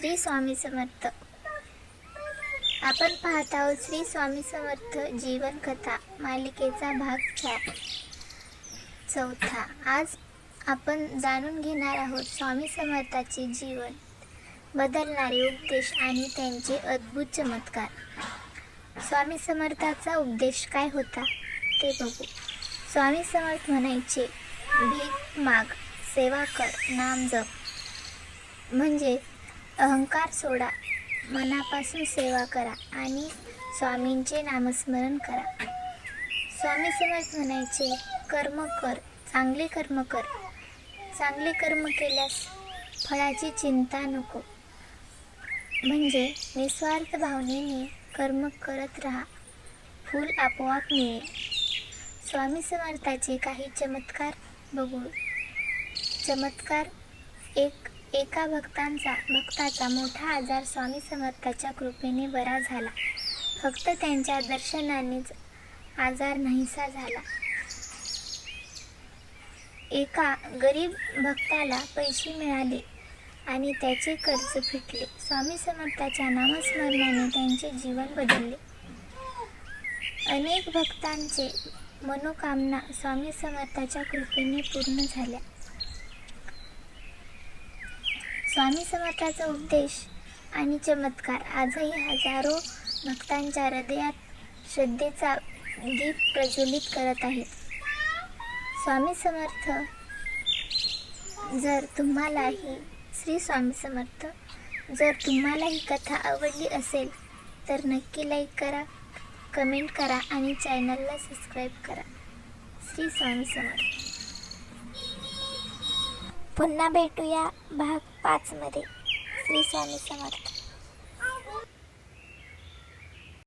श्री स्वामी समर्थ. आपण पाहत आहोत श्री स्वामी समर्थ जीवन कथा मालिकेचा भाग चार. चौथा. आज आपण जाणून घेणार आहोत स्वामी समर्थाचे जीवन बदलणारे उपदेश आणि त्यांचे अद्भुत चमत्कार. स्वामी समर्थाचा उपदेश काय होता ते बघू. स्वामी समर्थ म्हणायचे भीक माग सेवा कर नाम जप. म्हणजे अहंकार सोडा. मनापासून सेवा करा आणि स्वामींचे नामस्मरण करा. स्वामी समर्थ म्हणायचे कर्म कर चांगले कर्म कर. चांगले कर्म केल्यास फळाची चिंता नको. म्हणजे निस्वार्थ भावनेने कर्म करत राहा. फूल आपोआप मिळेल. स्वामी समर्थाचे काही चमत्कार बघू. चमत्कार एक एका भक्तांचा भक्ताचा मोठा आजार स्वामी समर्थाच्या कृपेने बरा झाला. फक्त त्यांच्या दर्शनानेच आजार नाहीसा झाला. एका गरीब भक्ताला पैसे मिळाले आणि त्याचे कर्ज फिटले. स्वामी समर्थाच्या नामस्मरणाने त्यांचे जीवन बदलले. अनेक भक्तांचे मनोकामना स्वामी समर्थाच्या कृपेने पूर्ण झाल्या. स्वामी समर्थाचा उपदेश आणि चमत्कार. आजही हजारो भक्तांच्या हृदयात श्रद्धेचा दीप प्रज्वलित करत आहेत. स्वामी समर्थ जर तुम्हालाही श्री स्वामी समर्थ जर तुम्हाला ही कथा आवडली असेल तर नक्की लाईक करा कमेंट करा आणि चॅनलला सबस्क्राईब करा. श्री स्वामी समर्थ. पुन्हा भेटूया भाग पाचमध्ये. श्री स्वामी समर्थ.